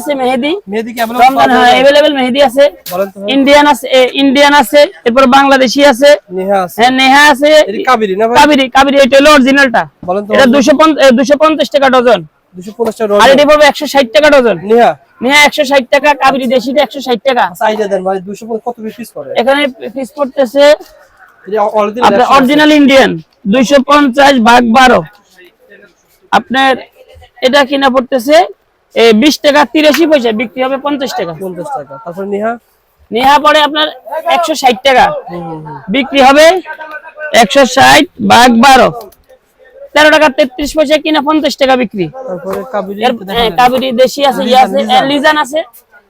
আছে মেহেদি। রমজান হ্যাঁ? মেহেদি আছে। ইন্ডিয়ান আছে ইন্ডিয়ান আছে এরপর বাংলাদেশি আছে। নেহা আছে। হ্যাঁ নেহা আছে। এটি কাবেরি না কাবেরি কাবেরি এটা হলো অরিজিনালটা এটা দুশো টাকা ডজন। টাকা আর পড়বে ডজন। নেহা? নেহা একশো ষাট টাকা কাবেরি দেশিটা একশো ষাট টাকা। চাহিদা দেন ভাই দুশো পঞ্চাশ কত পিস করে এখানে পিস পড়তেছে আপনার অরিজিনাল ইন্ডিয়ান দুইশো পঞ্চাশ ভাগ বারো। আপনার এটা কিনা পড়তেছে বিশ টাকা তিরাশি পয়সা বিক্রি হবে পঞ্চাশ টাকা। পঞ্চাশ টাকা। তারপর নেহা? নেহা পড়ে আপনার একশো ষাট টাকা। বিক্রি হবে একশো ষাট ভাগ বারো। তেরো টাকা তেত্রিশ পয়সা কিনা পঞ্চাশ টাকা বিক্রি। তারপরে কাবেরি দেশি আছে ইয়ে আছে লিজান। আছে।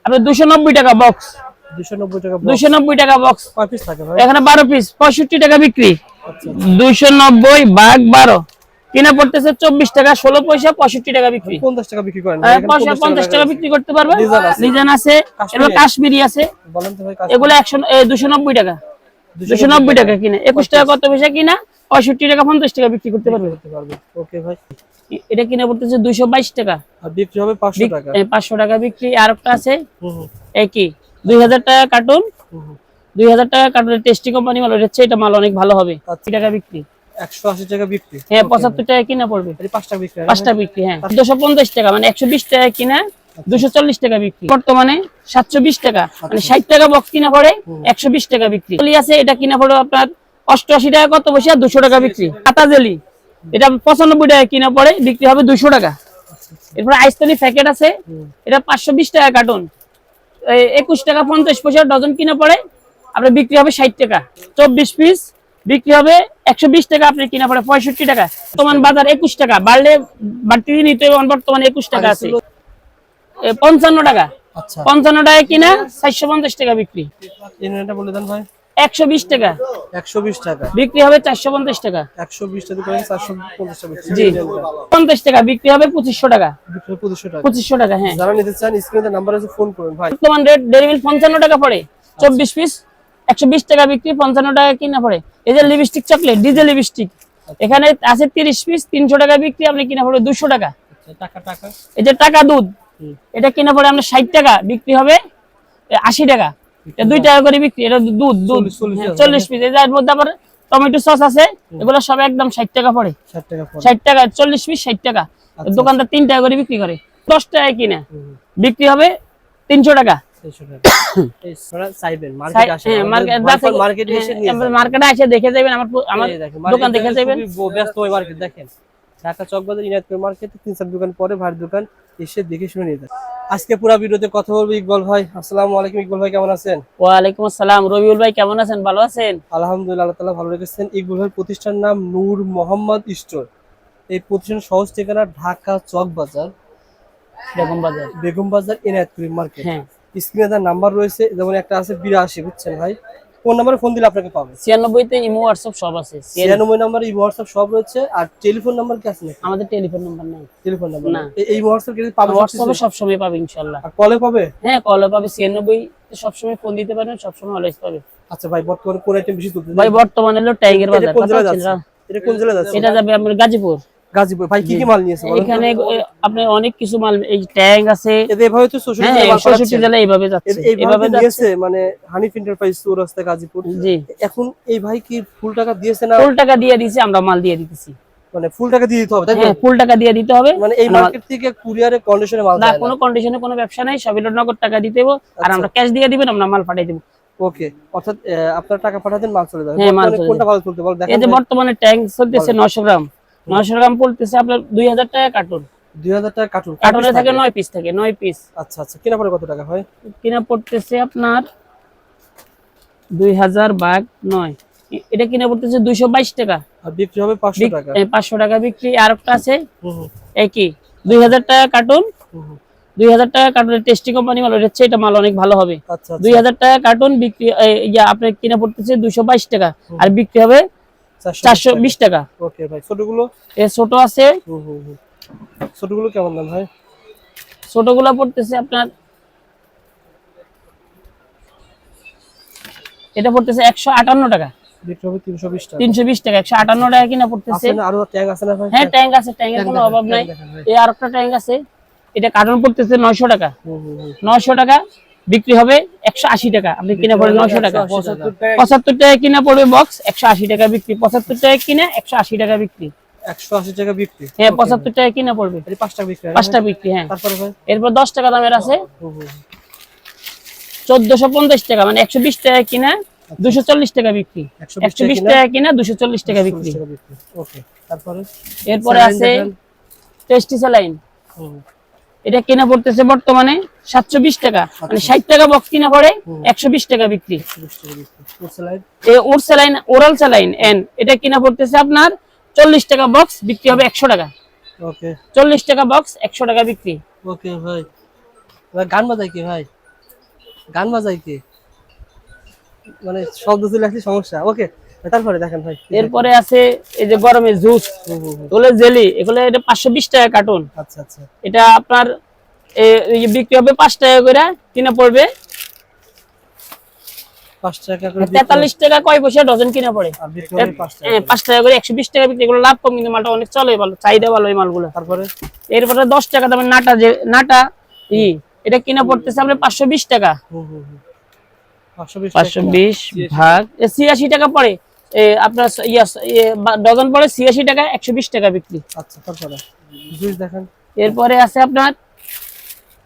আপনার দুশো নব্বই টাকা বক্স দুশো নব্বই টাকা। দুশো বক্স এখানে বারো পিস পঁয়ষট্টি টাকা বিক্রি। দুইশো নব্বই ভাগ বারো। কিনা পড়তেছে চব্বিশ টাকা ষোলো পয়সা পঁয়ষট্টি টাকা বিক্রি। পঞ্চাশ টাকা বিক্রি করেন হ্যাঁ, এখানে পয়সা পঞ্চাশ টাকা বিক্রি করতে পারবে লিজান আছে। এবার কাশ্মীরি। আছে। এগুলো একশো দুশো নব্বই টাকা। দুশো নব্বই টাকা। কিনা। একুশ টাকা কত পয়সা কিনা? পঁয়ষট্টি টাকা পঞ্চাশ টাকা বিক্রি করতে পারবে ওকে ভাই। এটা কিনা পড়তেছে দুইশো বাইশ টাকা। বিক্রি হবে পাঁচশো টাকা। পাঁচশো টাকা বিক্রি। আর একটা আছে। একই। দুই হাজার টাকা কার্টুন। দুই হাজার টাকা কার্টুনের টেস্টি কোম্পানি মাল। এটা মাল অনেক ভালো হবে। আচ্ছা। টাকা বিক্রি। একশো আশি টাকা বিক্রি। হ্যাঁ পঁচাত্তর টাকা কিনা পড়বে। এটি পাঁচ টাকা বিক্রি হয়? বিক্রি হ্যাঁ। টাকা মানে টাকা কিনা টাকা বিক্রি। বর্তমানে টাকা মানে ষাট টাকা বক্স কিনা পড়ে টাকা বিক্রি। জেলি আছে এটা কিনা পড়ে আপনার অষ্টআশি টাকা কত দুশো টাকা বিক্রি। কাটা জেলি। এটা পঁচানব্বই টাকা কিনা পড়ে বিক্রি হবে দুশো টাকা। এরপরে আইসতলি প্যাকেট আছে এটা পাঁচশো বিশ টাকা কার্টুন। একুশ টাকা পঞ্চাশ পয়সা ডজন কিনা পড়ে আপনার বিক্রি হবে ষাট টাকা। চব্বিশ পিস বিক্রি হবে একশো বিশ টাকা আপনি কিনা পড়ে পঁয়ষট্টি টাকা। বর্তমান বাজার একুশ টাকা বাড়লে বাড়তি নিতে হবে বর্তমানে একুশ টাকা আছে। পঞ্চান্ন টাকা। আচ্ছা। পঞ্চান্ন টাকা কিনা চারশো পঞ্চাশ টাকা বিক্রি। বলে দেন ভাই? একশো বিশ টাকা। একশো বিশ টাকা। বিক্রি হবে চারশো পঞ্চাশ টাকা। একশো বিশ টাকা চারশো পঞ্চাশ টাকা বিক্রি। জি। পঞ্চাশ টাকা বিক্রি হবে পঁচিশশো টাকা। পঁচিশশো টাকা। পঁচিশশো টাকা হ্যাঁ। যারা নিতে চান স্ক্রিনে নাম্বার আছে ফোন করুন ভাই। বর্তমান রেট ডেলিভারি পঞ্চান্ন টাকা পড়ে। চব্বিশ পিস। একশো বিশ টাকা বিক্রি পঞ্চান্ন টাকা কিনা পড়ে। এই যে লিপস্টিক চকলেট ডিজে লিপস্টিক এখানে আছে তিরিশ পিস তিনশো টাকা বিক্রি আপনি কিনা পড়ে দুশো টাকা। আচ্ছা, টাকা টাকা? এই যে টাকা দুধ এটা কিনা পড়ে আপনার ষাট টাকা বিক্রি হবে আশি টাকা। এটা দুই টাকা করে বিক্রি এটা দুধ দুধ। চল্লিশ, পিস এই যার মধ্যে আবার টমেটো সস আছে এগুলো সব একদম ষাট টাকা পড়ে। ষাট টাকা চল্লিশ পিস ষাট টাকা। দোকানদার তিন টাকা করে বিক্রি করে দশ টাকা কিনা। বিক্রি হবে তিনশো টাকা। মার্কেট হ্যাঁ, এসে হ্যাঁ, মার্কেটে এসে দেখে যাবেন আমার আমার দোকান দেখে যাবেন। ব্যস্ত ওই মার্কেট দেখেন। ঢাকা চকবাজার ইনায়তপুর মার্কেটে তিন চার দোকান পরে ভাইয়ের দোকান এসে দেখে শুনে নিয়ে যান। আজকে পুরো ভিডিওতে কথা বলব ইকবাল ভাই। আসসালামু আলাইকুম ইকবাল ভাই কেমন আছেন? ওয়ালাইকুম আসসালাম। রবিউল ভাই কেমন আছেন? ভালো আছেন? আলহামদুলিল্লাহ আল্লাহ ভালো রেখেছেন। ইকবাল ভাইয়ের প্রতিষ্ঠান নাম নূর মোহাম্মদ স্টোর। এই প্রতিষ্ঠান সহজ ঠিকানা ঢাকা চকবাজার বেগম বাজার। বেগম বাজার ইনায়তপুর মার্কেট হ্যাঁ। স্ক্রিনে তার নাম্বার রয়েছে যেমন একটা আছে বিরাশি বুঝছেন ভাই? কোন নাম্বারে ফোন দিলে আপনাকে পাবে। ছিয়ানব্বইতে ইমো হোয়াটসঅ্যাপ সব আছে। ছিয়ানব্বই নাম্বার এই হোয়াটসঅ্যাপ সব রয়েছে। আর টেলিফোন নাম্বার কি আছে আমাদের টেলিফোন নাম্বার নাই। টেলিফোন নাম্বার না। এই হোয়াটসঅ্যাপ কি পাবে হোয়াটসঅ্যাপে সবসময় পাবে ইনশাল্লাহ আর কলে পাবে? হ্যাঁ কলে পাবে ছিয়ানব্বই সবসময় ফোন দিতে পারবেন সবসময় অলওয়েজ পাবে। আচ্ছা ভাই বর্তমানে কোন আইটেম বেশি চলছে ভাই বর্তমানে হলো টাইগার বাজার? এটা কোন জেলায় যাচ্ছে? এটা যাবে আপনার গাজীপুর। গাজীপুর। ভাই কি কি মাল নিয়েছে এখানে আপনি অনেক কিছু মাল এই ট্যাঙ্ক আছে। এভাবে তো চৌষট্টি হ্যাঁ। জেলা এইভাবে যাচ্ছে এইভাবে মানে হানিফ এন্টারপ্রাইজ চৌরাস্তা গাজীপুর। জি। এখন এই ভাই কি ফুল টাকা দিয়েছে না? ফুল টাকা দিয়ে আমরা মাল দিয়ে দিতেছি। মানে ফুল টাকা দিয়ে দিতে হবে তাই? হ্যাঁ ফুল টাকা দিয়ে দিতে হবে। মানে এই মার্কেট থেকে কুরিয়ারে কন্ডিশনে মাল না কোনো কন্ডিশনে কোনো ব্যবসা নাই সবই নগদ টাকা দিতে হবে আর আমরা ক্যাশ দিয়ে দিবেন আমরা মাল পাঠিয়ে দেবো। ওকে অর্থাৎ আপনার টাকা পাঠাতেন মাল চলে যাবে। হ্যাঁ, কোনটা ভালো চলতে বল এই যে বর্তমানে ট্যাঙ্ক চলতেছে নশো গ্রাম। নশো গ্রাম পড়তেছে আপনার দুই হাজার টাকা কার্টুন। দুই হাজার টাকা কার্টুন। কার্টুনে থাকে নয় পিস থাকে নয় পিস। আচ্ছা আচ্ছা কেনা পরে কত টাকা হয়? কিনা পড়তেছে আপনার দুই হাজার নয়। এটা কিনা পড়তেছে দুইশো বাইশ টাকা। আর বিক্রি হবে পাঁচশো টাকা। পাঁচশো টাকা বিক্রি। আর একটা আছে? একই। দুই হাজার টাকা কার্টুন। দুই হাজার টাকা কার্টুনের টেস্টি কোম্পানি মাল হচ্ছে এটা মাল অনেক ভালো হবে। আচ্ছা দুই হাজার টাকা কার্টুন বিক্রি এই, আপনার কিনা পড়তেছে দুইশো বাইশ টাকা। আর বিক্রি হবে চারশো বিশ টাকা। ওকে ভাই ছোটগুলো? এ ছোট আছে। ছোটগুলো কেমন দাম ভাই? ছোটগুলা পড়তেছে আপনার এটা পড়তেছে একশো আটান্ন টাকা। তিনশো বিশ টাকা। একশো আটান্ন টাকা কিনা পড়তেছে। হ্যাঁ ট্যাঙ্ক আছে ট্যাঙ্কের কোনো অভাব নাই। এই আর একটা ট্যাঙ্ক আছে এটা কার্টন পড়তেছে নয়শো টাকা। নয়শো টাকা। বিক্রি হবে একশো আশি টাকা। আপনি কিনে পড়ে নয়শো টাকা। পঁচাত্তর টাকা কিনা পড়বে বক্স একশো আশি টাকা বিক্রি। পঁচাত্তর টাকা কিনে একশো আশি টাকা বিক্রি। একশো আশি টাকা বিক্রি। হ্যাঁ পঁচাত্তর টাকা কিনা পড়বে। এই বিক্রি পাঁচটা বিক্রি হ্যাঁ। এরপর দশ টাকা দামের আছে। হুম, হুম, হুম। চোদ্দশো পঞ্চাশ টাকা মানে একশো বিশ টাকা কিনা দুশো চল্লিশ টাকা বিক্রি। একশো বিশ টাকা কিনা দুশো চল্লিশ টাকা বিক্রি। 40 টাকা বিক্রি। ওকে তারপরে? এরপরে আছে টেস্টি স্যালাইন হুম, এটা কেনা পড়তেছে বর্তমানে সাতশো বিশ টাকা। মানে ষাট টাকা বক্স কিনা পড়ে একশো বিশ টাকা বিক্রি। 40 টাকা বিক্রি ওসালাইন এই ওর স্যালাইন ওরাল স্যালাইন এন এটা কিনা পড়তেছে আপনার চল্লিশ টাকা বক্স বিক্রি হবে একশো টাকা। ওকে। চল্লিশ টাকা বক্স একশো টাকা বিক্রি। ওকে ভাই। ভাই গান বাজাই কি ভাই? গান বাজাই কি? মানে শব্দ তুলে আসলে সমস্যা। ওকে। তারপরে দেখেন ভাই এরপরে আছে এই যে জুস জেলি এগুলো এটা পাঁচশো বিশ টাকা কার্টুন। আচ্ছা আচ্ছা। এটা আপনার এই বিক্রি হবে টাকা করে কিনা পড়বে? পাঁচ টাকা করে বিক্রি তেতাল্লিশ টাকা কয় পয়সা ডজন কিনা পড়ে? আর বিক্রি হবে পাঁচ টাকা টাকা করে একশো বিশ টাকা বিক্রি এগুলো লাভ কম কিন্তু মালটা অনেক চলে ভালো চাহিদা ভালো এই মালগুলো। তারপরে? এরপরে দশ টাকা দামের নাটা যে নাটা ই এটা কিনা পড়তেছে পাঁচশো বিশ টাকা। হুম, ভাগ এ, ছিয়াশি টাকা পড়ে। আপনার ইয়া ডজন পড়ে ছিয়াশি টাকা একশো বিশ টাকা বিক্রি। আচ্ছা তারপরে? জুস দেখেন। এরপরে আছে আপনার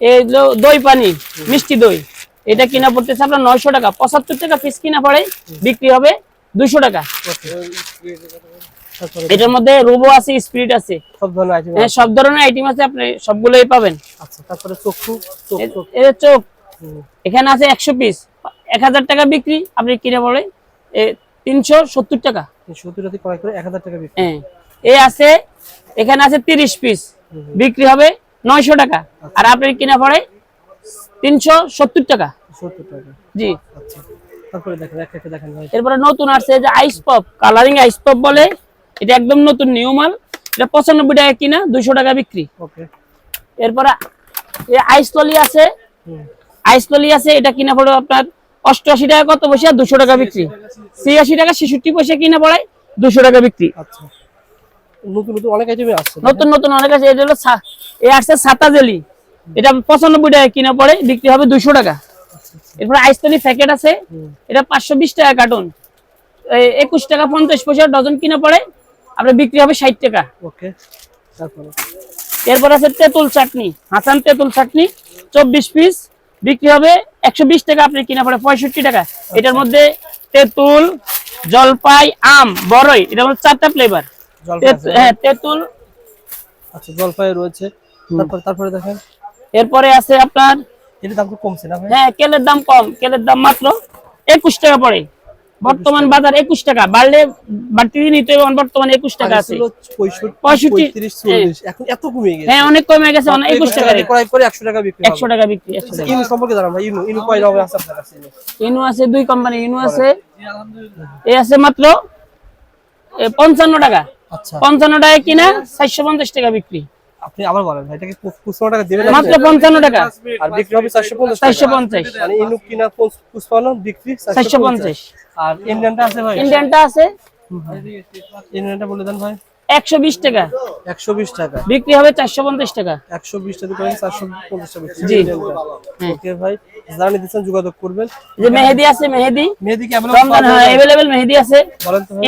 এই হলো দই পানি মিষ্টি দই। এটা কিনা পড়তেছে আপনার নয়শো টাকা পঁচাত্তর টাকা পিস কিনা পড়ে বিক্রি হবে দুইশো টাকা। এটার মধ্যে রোবো আছে স্পিরিট আছে। সব ধরনের আইটেম সব ধরনের আইটেম আছে আপনি সবগুলোই পাবেন। আচ্ছা তারপরে চক্ষু এর চোখ। এখানে আছে একশো পিস এক হাজার টাকা বিক্রি আপনি কিনে পড়ে তিনশো সত্তর টাকা। সত্তর টাকা ক্রয় করে এক হাজার টাকা বিক্রি। হ্যাঁ এ আছে এখানে আছে তিরিশ পিস। বিক্রি হবে নয়শো টাকা। আর আপনি কিনা পড়ে তিনশো সত্তর টাকা। সত্তর টাকা। জি। আচ্ছা। তারপরে দেখেন এক একটা দেখেন ভাই। এরপরে নতুন আসছে যে ice pop colouring ice pop বলে। এটা একদম নতুন নিউ মাল। এটা পঁচানব্বই টাকা কিনা দুইশো টাকা বিক্রি। ওকে। এরপরে এই আইস ললি আছে। আইস ললি আছে এটা কিনা পড়ে আপনার অষ্টআশি টাকা কত পয়সা দুশো টাকা বিক্রি? ছিয়াশি টাকা ছেষট্টি পয়সা কিনা পড়ে দুশো টাকা বিক্রি। আচ্ছা। নতুন নতুন অনেক আইটেমই আসছে। নতুন নতুন অনেক আছে। এটা হলো এ আসছে সাতা জেলি। এটা পঁচানব্বই টাকা কিনা পড়ে বিক্রি হবে দুশো টাকা। এরপরে আইসতলি প্যাকেট আছে। এটা পাঁচশো বিশ টাকা কার্টুন। একুশ টাকা পঞ্চাশ পয়সা ডজন কিনা পড়ে আপনার বিক্রি হবে ষাট টাকা। ওকে। এরপর আছে তেঁতুল চাটনি হাসান তেঁতুল চাটনি চব্বিশ পিস। বিক্রি হবে একশো বিশ টাকা আপনি কিনা পড়ে পঁয়ষট্টি টাকা। এটার মধ্যে তেঁতুল জলপাই আম বড়ই এটা মধ্যে চারটা ফ্লেভার হ্যাঁ তেঁতুল। আচ্ছা জলপাই রয়েছে। তারপর তারপরে দেখেন। এরপরে আছে আপনার এটার দাম কমছে না হ্যাঁ কেলের দাম কম। কেলের দাম মাত্র একুশ টাকা পড়ে। বর্তমান বাজার একুশ টাকা বাড়লে বাড়তি নিতে হবে বর্তমান একুশ টাকা আছে। ছিল 65 65 35 40 এখন এত কমে গেছে। হ্যাঁ অনেক কমে গেছে একুশ টাকা দিয়ে ক্রয় করে 100 টাকা বিক্রি একশো টাকা বিক্রি একশো ইনু সম্পর্কে জানান ইনু ইনু কয় রকম আছে আপনার কাছে? ইনু আছে দুই কোম্পানি ইনু আছে এ আছে মাত্র পঞ্চান্ন টাকা। আচ্ছা। পঞ্চান্ন টাকা কিনা চারশো পঞ্চাশ টাকা বিক্রি। আপনি আবার বলেন ভাই এটাকে 55 টাকা দিবেন? মাত্র পঞ্চান্ন টাকা। আর বিক্রি হবে 450 চারশো টাকা। পঞ্চাশ। মানে ইনু কিনা 55 বিক্রি চারশো পঞ্চাশ। আর ইন্ডিয়ানটা আছে ভাই? ইন্ডিয়ানটা আছে। ইন্ডিয়ানটা বলে দেন ভাই। একশো বিশ টাকা। 120 টাকা। বিক্রি হবে চারশো পঞ্চাশ টাকা। 120 টাকা করে 450 টাকা জি। ওকে ভাই যারা নিতে চান যোগাযোগ করবেন। যে মেহেদি আছে মেহেদি। মেহেদি কি পাওয়া মেহেদি আছে।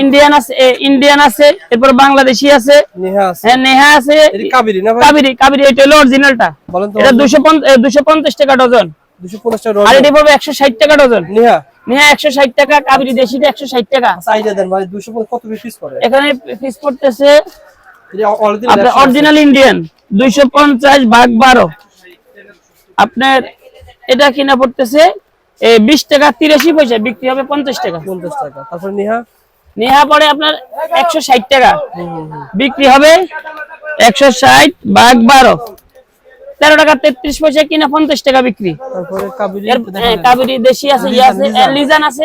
ইন্ডিয়ান আছে ইন্ডিয়ান আছে এরপর বাংলাদেশি আছে। নেহা আছে। হ্যাঁ নেহা আছে। কাবেরি না ভাই? কাবেরি কাবেরি এটা হলো অরিজিনালটা বলেন তো এটা দুশো দুশো পঞ্চাশ টাকা ডজন। 250 টাকা আর এটি পড়বে একশো ষাট টাকা ডজন। নেহা। নেহা একশো ষাট টাকা কাবেরি দেশিটা একশো ষাট টাকা। চাহিদা দেন ভাই 250 কত পিস করে? এখানে পিস পড়তেছে আপনার অরিজিনাল ইন্ডিয়ান দুইশো পঞ্চাশ ভাগ বারো। আপনার এটা কিনা পড়তেছে বিশ টাকা তিরাশি পয়সা বিক্রি হবে পঞ্চাশ টাকা। 50 টাকা। তারপর নেহা? নেহা পড়ে আপনার একশো ষাট টাকা। বিক্রি হবে একশো ষাট ভাগ বারো। তেরো টাকা তেত্রিশ পয়সা কিনা পঞ্চাশ টাকা বিক্রি। কাবেরি দেশি আছে ইয়ে আছে লিজান আছে।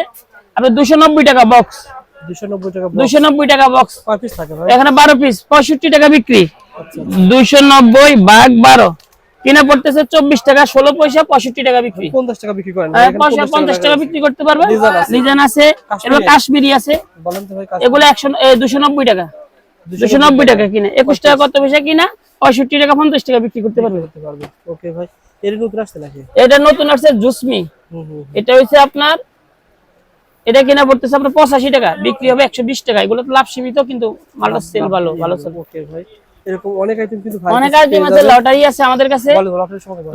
আপনার দুশো নব্বই টাকা বক্স 290 টাকা box। দুশো নব্বই টাকা বক্স এখানে বারো পিস পঁয়ষট্টি টাকা বিক্রি। দুইশো নব্বই ভাগ বারো। কিনা পড়তেছে চব্বিশ টাকা ষোলো পয়সা পঁয়ষট্টি টাকা বিক্রি। 50 টাকা বিক্রি করেন হ্যাঁ, এখানে পয়সা 50 পঞ্চাশ টাকা বিক্রি করতে পারবে লিজান আছে। আছে এবার কাশ্মীরি। এগুলো একশো দুশো নব্বই টাকা। দুশো নব্বই টাকা কিনা। একুশ টাকা কত পয়সা কিনা? পঁয়ষট্টি টাকা পঞ্চাশ টাকা বিক্রি করতে পারবে। করতে পারবে। ওকে ভাই এর নতুন আসছে নাকি? এটা নতুন আসছে জুসমি। এটা হচ্ছে আপনার এটা কিনা পড়তেছে আপনার পঁচাশি টাকা বিক্রি হবে একশো বিশ টাকা। এগুলো তো লাভ সীমিত কিন্তু মালটা সেল ভালো ভালো সেল ওকে ভাই এরকম অনেক আইটেম কিন্তু অনেক আইটেম আছে লটারি আছে আমাদের কাছে।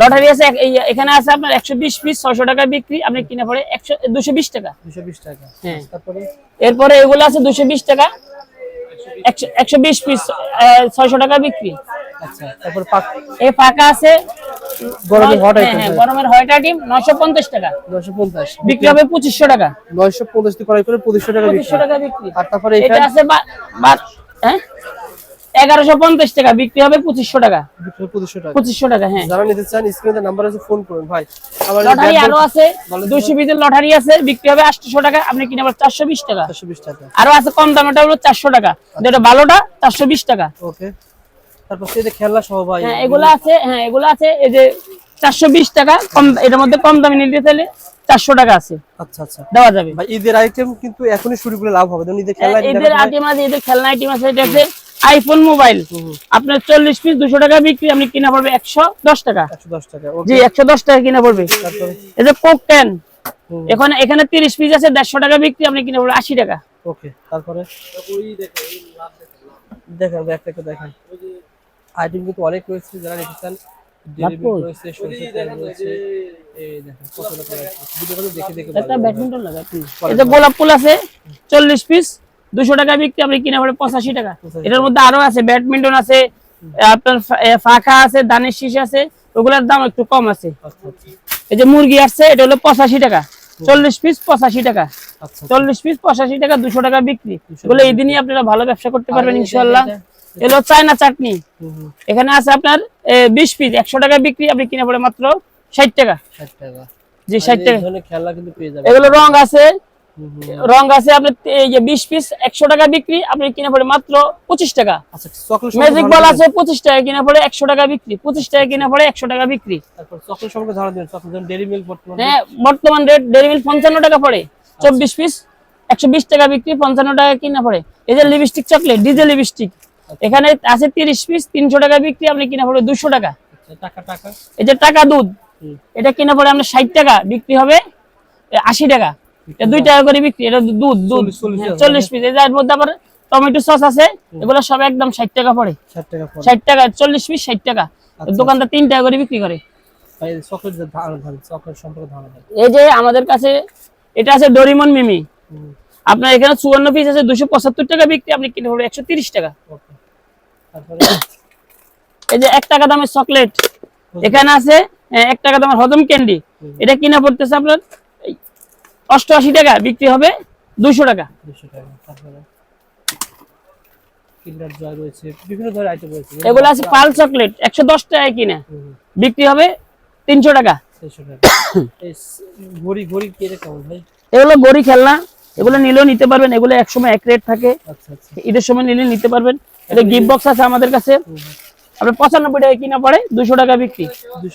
লটারি আছে এখানে আছে আপনার একশো বিশ পিস ছয়শো টাকা বিক্রি আপনি কিনে পড়ে একশো দুশো বিশ টাকা। 220 টাকা। হ্যাঁ। তারপরে? এরপরে এগুলো আছে দুশো বিশ টাকা একশো একশো বিশ পিস ছয়শো টাকা বিক্রি। আচ্ছা তারপর পাক এই আছে। গরমের hot হ্যাঁ, হ্যাঁ, হ্যাঁ। গরমের হট আইটেম নয়শো পঞ্চাশ টাকা। 950 বিক্রি হবে পঁচিশশো টাকা। 950 দিয়ে করাই করে 2500 টাকা বিক্রি পঁচিশশো টাকা বিক্রি। আর তারপরে এটা আছে বা- বা- হ্যাঁ? এগারোশো পঞ্চাশ টাকা বিক্রি হবে পঁচিশশো টাকা। হয় 2500 টাকা। পঁচিশশো টাকা হ্যাঁ। যারা নিতে চান স্ক্রিনে নাম্বার আছে ফোন করুন ভাই। লটারি আরও আছে। দুশো লটারি আছে বিক্রি হবে আটশো টাকা আপনি কিনে আবার চারশো বিশ টাকা। 420 টাকা। আরও আছে কম দামেটা হলো চারশো টাকা। যেটা ভালোটা চারশো বিশ টাকা। ওকে। তারপর সেই যে খেলনা সহ ভাই হ্যাঁ এগুলো আছে হ্যাঁ এগুলো আছে এই যে চারশো বিশ টাকা কম এটার মধ্যে কম দামে নিতে চাইলে টাকা আছে। আচ্ছা আচ্ছা। দেওয়া যাবে। ভাই ঈদের আইটেম কিন্তু এখনই শুরু করলে লাভ হবে ঈদের খেলনা এদের আইটেম আছে এদের খেলনা আইটেম আছে এটা আছে আইফোন মোবাইল আপনার চল্লিশ পিস দুশো টাকা বিক্রি আপনি কিনা পড়বে একশো দশ টাকা। 110 টাকা জি একশো দশ টাকা কিনা পড়বে। তারপরে? এই যে কোক টেন। এখানে এখানে তিরিশ পিস আছে দেড়শো টাকা বিক্রি আপনি কিনে পড়বে আশি টাকা। ওকে তারপরে? দেখেন দেখেন। আইটেম কিন্তু অনেক রয়েছে যারা নিতে চান। রয়েছে সরষের তেল রয়েছে গোলাপ ফুল আছে চল্লিশ পিস দুশো টাকা বিক্রি আপনি কিনে পড়বে পঁচাশি টাকা। এটার মধ্যে আরও আছে ব্যাডমিন্টন আছে আপনার ফাঁকা আছে দানের শীষ আছে ওগুলোর দাম একটু কম আছে। আচ্ছা আচ্ছা। এই যে মুরগি আসছে এটা হলো পঁচাশি টাকা। চল্লিশ পিস পঁচাশি টাকা। আচ্ছা চল্লিশ পিস পঁচাশি টাকা দুশো টাকা বিক্রি। এই দিনই আপনারা ভালো ব্যবসা করতে পারবেন ইনশাল্লাহ এগুলো চায়না চাটনি। এখানে আছে আপনার বিশ পিস একশো টাকা বিক্রি আপনি কিনে পড়ে মাত্র ষাট টাকা। 60 টাকা। জি ষাট টাকা। ধরনের কিন্তু পেয়ে যাবেন। এগুলো রং আছে। রং আছে আপনার এই যে বিশ পিস একশো টাকা বিক্রি আপনি কিনে পড়ে মাত্র পঁচিশ টাকা। আচ্ছা ম্যাজিক বল আছে পঁচিশ টাকা কিনে পড়ে একশো টাকা বিক্রি পঁচিশ টাকা কিনে পড়ে একশো টাকা বিক্রি। হ্যাঁ বর্তমান রেট ডেরি মিল্ক পঞ্চান্ন টাকা পড়ে চব্বিশ পিস একশো বিশ টাকা বিক্রি পঞ্চান্ন টাকা কিনা পড়ে। এই যে লিপস্টিক চকলেট ডিজে লিপস্টিক এখানে আছে তিরিশ পিস তিনশো টাকা বিক্রি আপনি কিনা পড়ে দুশো টাকা। আচ্ছা, টাকা এই যে টাকা দুধ এটা কিনা পড়ে আপনার ষাট টাকা বিক্রি হবে আশি টাকা। এটা দুই টাকা করে বিক্রি এটা দুধ দুধ চল্লিশ- পিস এর মধ্যে আবার টমেটো সস আছে এগুলো সব একদম ষাট টাকা পড়ে। 60 টাকা পড়ে। ষাট টাকা চল্লিশ পিস ষাট টাকা। দোকানটা তিন টাকা করে বিক্রি করে। এই যে আমাদের কাছে এটা আছে ডরিমন মিমি। আপনার এখানে চুয়ান্ন পিস আছে দুশো পঁচাত্তর টাকা বিক্রি আপনি কিনে পড়বে একশো তিরিশ টাকা। এই যে এক টাকা দামের চকলেট এখানে আছে এক টাকা দামের হজম ক্যান্ডি। এটা কিনা পড়তেছে আপনার? অষ্টআশি টাকা বিক্রি হবে দুশো টাকা। 200 টাকা তারপরে এগুলো আছে পাল চকলেট একশো দশ টাকায় কিনা। বিক্রি হবে তিনশো টাকা। 300 টাকা। এই স- ঘড়ি ঘড়ি কেটে কেমন ভাই? এগুলো গড়ি খেলনা এগুলো নিলেও নিতে পারবেন এগুলো একসময় এক রেট থাকে। আচ্ছা আচ্ছা। ঈদের সময় নিলে নিতে পারবেন। এটা গিফট বক্স আছে আমাদের কাছে। হুম। পঁচানব্বই টাকা কিনা পড়ে দুশো টাকা বিক্রি।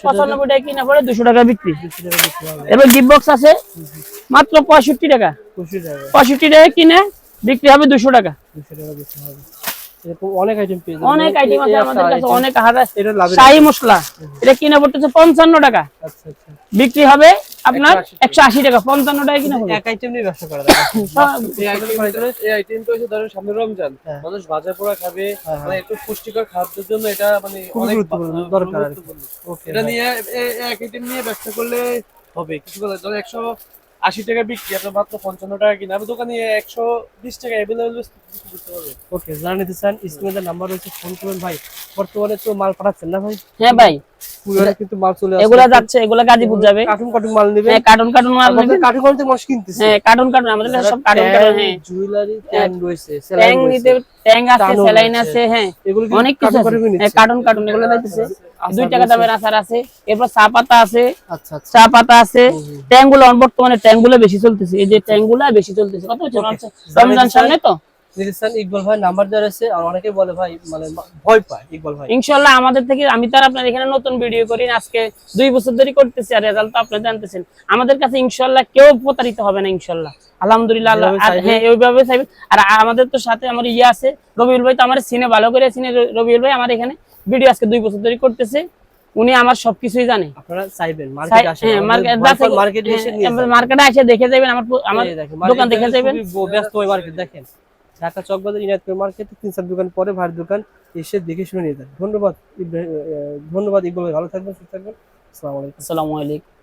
পঁচানব্বই টাকা কিনা পড়ে দুশো টাকা বিক্রি। 200 টাকা বিক্রি হবে। এবার গিফট বক্স আছে মাত্র পঁয়ষট্টি টাকা। পঁয়ষট্টি টাকা। কিনে বিক্রি হবে দুশো টাকা। দুশো টাকা বিক্রি হবে। এরকম অনেক আইটেম পেয়ে যাবেন। অনেক আইটেম আছে আমাদের কাছে item। অনেক হাজার এটা লাভের শাহি মশলা এটা কিনা পড়তেছে পঞ্চান্ন টাকা। আচ্ছা আচ্ছা। বিক্রি হবে আপনার একশো আশি টাকা। পঞ্চান্ন টাকা কিনা হবে। এক আইটেম নিয়ে ব্যবসা করা যায়। এই আইটেম এই আইটেমটা ধরেন সামনে রমজান। হ্যাঁ। মানুষ ভাজা পোড়া খাবে মানে একটু পুষ্টিকর খাদ্যের জন্য এটা মানে অনেক দরকার এটা নিয়ে এক আইটেম নিয়ে ব্যবসা করলে হবে। কিছু বলে ধরেন আশি টাকা বিক্রি আপনার মাত্র পঞ্চান্ন টাকা কিনা। আমি দোকানে একশো বিশ টাকা অ্যাভেলেবেল ওকে যারা নিতে চান স্ক্রিনে নাম্বার রয়েছে ফোন ভাই। বর্তমানে তো মাল পাঠাচ্ছেন না ভাই? হ্যাঁ ভাই। কুরিয়ারে কিন্তু মাল চলে আসছে। এগুলা যাচ্ছে এগুলা গাজীপুর যাবে। কার্টুন কার্টুন মাল নেবে। হ্যাঁ কার্টুন কার্টুন মাল আপনাদের কার্টুন কার্টুন মানুষ কিনতেছে। হ্যাঁ কার্টুন কার্টুন আমাদের কাছে সব কার্টুন কার্টুন হ্যাঁ। জুয়েলারি ট্যাং রয়েছে ট্যাং নিতে ট্যাং আছে টানো আছে হ্যাঁ। এগুলো অনেক কিছু কার্টুন আছে। কার্টুন হ্যাঁ কার্টুন কার্টুন এগুলো দিতেছে আচার টাকা দামের আচার আছে এরপর চা পাতা আছে। আচ্ছা আচ্ছা। চা পাতা আছে। ট্যাংগুলো বর্তমানে ট্যাংগুলো বেশি চলতেছে। এই যে ট্যাংগুলা বেশি চলতেছে। কত হচ্ছে? রমজান সামনে তো? নিতে চান ইকবাল ভাই নাম্বার দেওয়া রয়েছে আর অনেকে বলে ভাই মানে ভয় পায় ইকবাল ভাই। ইনশাল্লাহ আমাদের থেকে আমি তো আর আপনার এখানে নতুন ভিডিও করি আজকে দুই বছর ধরে করতেছি আর রেজাল্ট তো আপনি জানতেছেন। আমাদের কাছে ইনশাল্লাহ কেউ প্রতারিত হবে না ইনশাল্লাহ আলহামদুলিল্লাহ আর হ্যাঁ ওইভাবে চাইবে আর আমাদের তো সাথে আমার ইয়ে আছে রবিউল ভাই তো আমার সিনে ভালো করে সিনে রবিউল ভাই আমার এখানে ভিডিও আজকে দুই বছর ধরে করতেছে উনি আমার সবকিছুই জানে। আপনারা চাইবেন মার্কেটে আসেন হ্যাঁ, মার্কেট এসে এসে দেখে যাবেন আমার দোকান দেখে যাবেন। ব্যস্ত মার্কেট দেখেন। ঢাকা চকবাজার, ইনায়তপুর মার্কেটে তিন চার দোকান পরে ভাইয়ের দোকান এসে দেখে শুনে নিয়ে যান। ধন্যবাদ ধন্যবাদ, ইকবাল ভালো থাকবেন, সুস্থ থাকবেন। আসসালামু আলাইকুম। আসসালামু আলাইকুম।